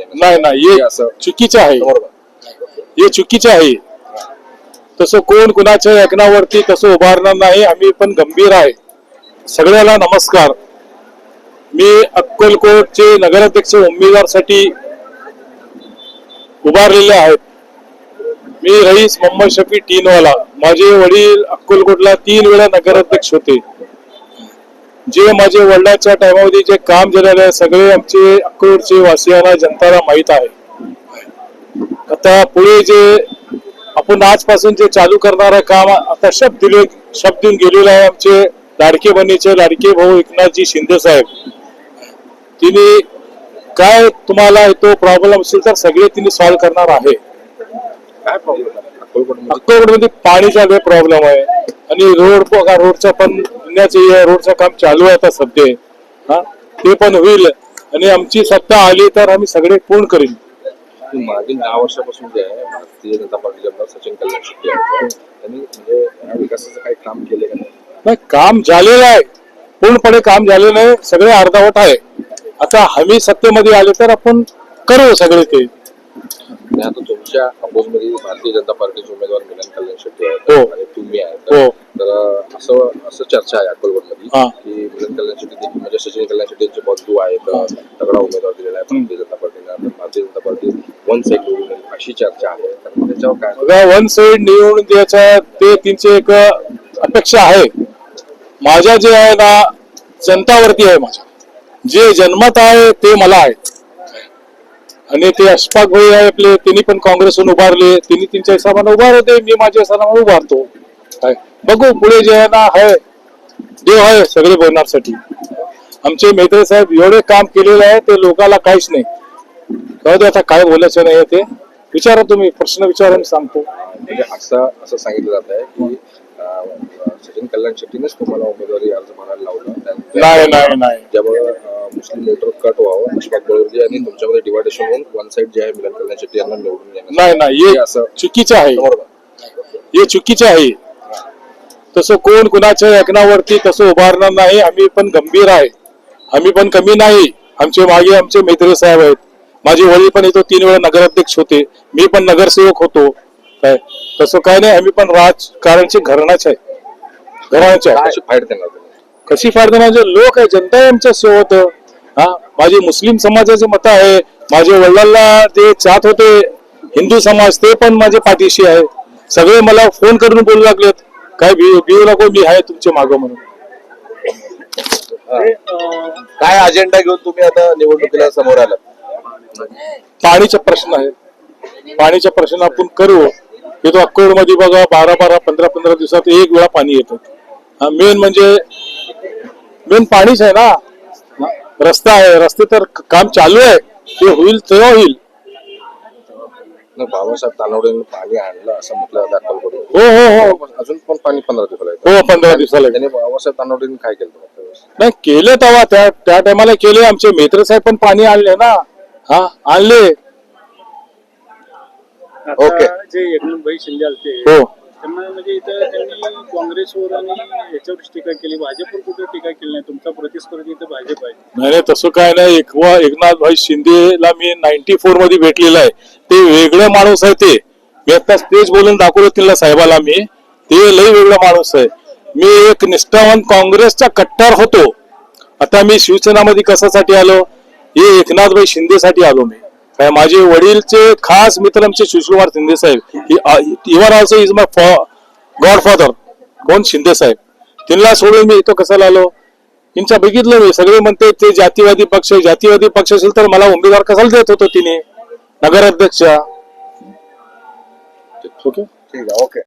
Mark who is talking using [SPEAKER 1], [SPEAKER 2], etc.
[SPEAKER 1] नाही नाही
[SPEAKER 2] हे असं.
[SPEAKER 1] चुकीचं आहे. हे चुकीचं आहे. तसं कोण कुणाच्या ऐकण्यावरती तसं उभारणार नाही आम्ही पण गंभीर आहे. सगळ्याला नमस्कार. मी अक्कलकोटचे नगराध्यक्ष उमेदवारसाठी उभारलेले आहेत. मी रईस मोहम्मद शफी टीनवाला. माझे वडील अक्कलकोटला तीन वेळा नगराध्यक्ष होते. जे माझे वडिलांच्या टायमामध्ये जे काम झालेलं आहे सगळे आमचे अक्कलकोटचे वासियांना जनताला माहीत आहे. आता पुढे जे आपण आजपासून जे चालू करणार काम आता शब्द दिले शब्द देऊन गेलेले आहे आमचे लाडके बहिणीचे लाडके भाऊ एकनाथजी शिंदे साहेब. तिने काय तुम्हाला तो प्रॉब्लेम असेल तर सगळे तिने सॉल्व्ह करणार आहे.
[SPEAKER 2] काय प्रॉब्लेम अक्कलकोटमध्ये
[SPEAKER 1] अक्टोबरमध्ये पाणीचा प्रॉब्लेम आहे. आणि रोड बघा रोडचं पण पुण्याचे रोडचं काम चालू आहे आता सध्या. हा? ते पण होईल. आणि आमची सत्ता आली तर आम्ही सगळे पूर्ण करीन.
[SPEAKER 2] मागील दहा वर्षापासून जे आहे भारतीय जनता पार्टीचे आमदार सचिन कल्याण शेट्टी त्यांनी म्हणजे विकासाचं काही काम केले का नाही
[SPEAKER 1] काम झालेलं आहे. पूर्णपणे काम झालेलं आहे. सगळे अर्धावट आहे. आता आम्ही सत्तेमध्ये आले तर आपण करू सगळे ते.
[SPEAKER 2] आता तुमच्या अपोजमध्ये भारतीय जनता पार्टीचे उमेदवार मिलन कल्याण शेट्टी. आहेत.
[SPEAKER 1] हो.
[SPEAKER 2] असं असं चर्चा आहे अक्कलकोटमध्ये
[SPEAKER 1] हा.
[SPEAKER 2] की मिलन कल्याण शेट्टी देखील म्हणजे सचिन कल्याण शेट्टी यांचे बंधू आहेत तगडा उमेदवार दिलेला आहे भारतीय जनता पार्टीने तर Bharatiya Janata party one side निवडून अशी चर्चा आहे. तर त्याच्यावर काय
[SPEAKER 1] वन साइड निवडून द्यायचा ते त्यांची एक अपेक्षा आहे. माझ्या जे आहे ना जनतावरती आहे माझ्या. जे जन्मत आहे ते मला आहे. आणि ते अशफाक भाई आहे आपले त्यांनी पण काँग्रेसहून उभारले त्यांनी त्यांच्या हिशोबाने उभारते मी माझ्या हिशोबाने उभारतो. काय? बघू पुढे जे आहे ना आहे. देव आहे सगळे बोलण्यासाठी. आमचे मेत्रे साहेब एवढे काम केलेले आहे ते लोकाला काहीच नाही. कळू दे आता काय बोलायचं नाही ते. विचारा तुम्ही प्रश्न विचारा मी सांगतो.
[SPEAKER 2] म्हणजे असं असं सांगितलं जात आहे की अं, सचिन कल्याण शेट्टीनेच तुम्हाला उमेदवारी अर्ज भरायला लावला. त्या-
[SPEAKER 1] नाही नाही नाही.
[SPEAKER 2] ज्यामुळे अं, मुस्लिम वोटर कट व्हावं. अशफाक बळवजी आणि तुमच्यामध्ये डिवायडेशन होऊन वन साईड जे आहे मिलन कल्याण शेट्टी यांना निवडून.
[SPEAKER 1] नाही नाही.
[SPEAKER 2] हे
[SPEAKER 1] हे
[SPEAKER 2] असं
[SPEAKER 1] चुकीचं आहे. हे चुकीचं आहे. तसं कोण कुणाच्या ऐकण्यावरती तसं उभारणार नाही आम्ही पण गंभीर आहे. आम्ही पण कमी नाही. आमचे मागे आमचे मैत्री साहेब आहेत. माझे वडील पण इथं तीन वेळा नगराध्यक्ष होते. मी पण नगरसेवक होतो. काय? तसं काय नाही आम्ही पण राजकारणचे घराण्याचे आहे. घराण्याचे आहे.
[SPEAKER 2] कशी
[SPEAKER 1] फायदा माझे लोक आहे जनता आहे आमच्यासोबत हा? माझे मुस्लिम समाजाचे मत आहे. माझे वडिलांना जे चाहत होते हिंदू समाज ते पण माझ्या पाठीशी आहे. सगळे मला फोन करून बोलू लागलेत. काय भिऊ भिऊ नको मी आहे तुमच्या मागं म्हणून?
[SPEAKER 2] काय अजेंडा घेऊन तुम्ही आता निवडणुकीला समोर आलात?
[SPEAKER 1] पाणीचा प्रश्न आहे पाणीचा प्रश्न आपण करू. येतो अक्कोडमध्ये बघा बारा बारा पंधरा पंधरा दिवसात एक वेळा पाणी येतं. मेन म्हणजे मेन पाणीच आहे ना? हा, रस्ता आहे. रस्ते तर काम चालू आहे. ते होईल तेव्हा होईल.
[SPEAKER 2] नाही, बाबासाहेब तानवडेंनी पाणी आणलं असं म्हटलं दाखल करून
[SPEAKER 1] हो हो हो.
[SPEAKER 2] अजून पण पाणी पंधरा दिवसाला येतं.
[SPEAKER 1] हो पंधरा दिवसाला
[SPEAKER 2] त्यांनी बाबासाहेब तानवडेंनी काय केलं होतं?
[SPEAKER 1] नाही केले तेव्हा त्या त्या टायमाला केले. आमचे मित्र साहेब पण पाणी आणले ना. हा आणले.
[SPEAKER 3] आता
[SPEAKER 2] ओके.
[SPEAKER 3] जे एकनाथभाई शिंदे आलते
[SPEAKER 1] हो.
[SPEAKER 3] त्यांना म्हणजे इथं त्यांनी काँग्रेसवर आणि याच्यावर टीका केली. भाजपवर कुठे टीका केली नाही? तुमचा प्रतिस्पर्धी इथं भाजप आहे.
[SPEAKER 1] नाही नाही तसं काय नाही. एकवा एकनाथ भाई शिंदेला मी नाईन्टी फोरमध्ये भेटलेला आहे. ते वेगळं माणूस आहे ते. मी आता स्टेज बोलून दाखवलं तिला साहेबाला मी. ते लई वेगळा माणूस आहे. मी एक निष्ठावान काँग्रेसचा कट्टर होतो. आता मी शिवसेनामध्ये कशासाठी आलो? हे एकनाथ भाई शिंदेसाठी आलो मी. माझे वडीलचे खास मित्र आमचे सुशीलकुमार शिंदे साहेब. Even also is my godfather. कोण? शिंदे साहेब. त्यांना सोडून मी इथं कसाला आलो? त्यांच्या बघितलं मी. सगळे म्हणते ते जातीवादी पक्ष जातीवादी पक्ष असेल तर मला उमेदवार कसाला देत होतो तिने? नगराध्यक्ष. ओके
[SPEAKER 2] ठीक आहे ओके.